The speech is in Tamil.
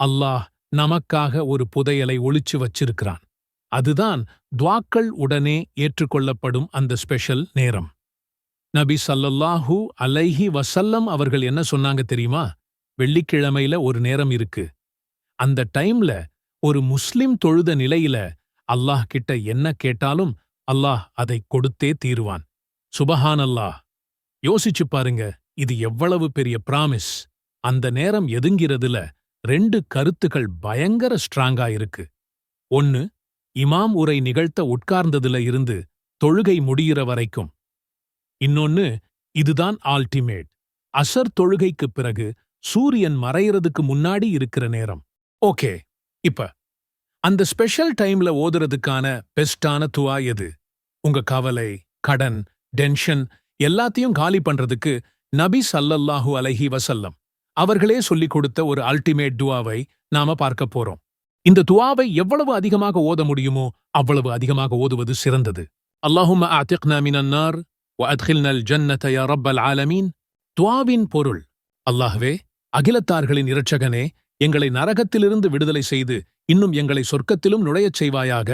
அல்லாஹ் நமக்காக ஒரு புதையலை ஒளிச்சு வச்சிருக்கிறான். அதுதான் துவாக்கள் உடனே ஏற்றுக்கொள்ளப்படும் அந்த ஸ்பெஷல் நேரம். நபி சல்லல்லாஹு அலைஹி வசல்லம் அவர்கள் என்ன சொன்னாங்க தெரியுமா? வெள்ளிக்கிழமையில ஒரு நேரம் இருக்கு. அந்த டைம்ல ஒரு முஸ்லிம் தொழுத நிலையில அல்லாஹ் கிட்ட என்ன கேட்டாலும் அல்லாஹ் அதை கொடுத்தே தீருவான். சுபஹான் அல்லாஹ் யோசிச்சு பாருங்க இது எவ்வளவு பெரிய பிராமிஸ் அந்த நேரம் எதுங்கிறதுல ரெண்டு கருத்துகள் பயங்கர ஸ்ட்ராங்கா இருக்கு. ஒன்னு இமாம் உரை நிகழ்த்த உட்கார்ந்ததுல இருந்து தொழுகை முடியிற வரைக்கும். இன்னொன்னு இதுதான் ஆல்டிமேட் அசர் தொழுகைக்குப் பிறகு சூரியன் மறையறதுக்கு முன்னாடி இருக்கிற நேரம். ஓகே இப்ப அந்த ஸ்பெஷல் டைம்ல ஓதுறதுக்கான பெஸ்டான துவா எது? உங்க கவலை கடன் டென்ஷன் எல்லாத்தையும் காலி பண்றதுக்கு நபி சல்லல்லாஹு அலஹி வசல்லம் அவர்களே சொல்லிக் கொடுத்த ஒரு அல்டிமேட் துவாவை நாம பார்க்க போறோம். இந்த துவாவை எவ்வளவு அதிகமாக ஓத முடியுமோ அவ்வளவு அதிகமாக ஓதுவது சிறந்தது. அல்லாஹும் அத்திக்னா மினன் நார் ஜன்னத யா ரப்பல் ஆலமீன். துவாவின் பொருள் அல்லாஹ்வே அகிலத்தார்களின் இரட்சகனே எங்களை நரகத்திலிருந்து விடுதலை செய்து இன்னும் எங்களை சொர்க்கத்திலும் நுழையச் செய்வாயாக.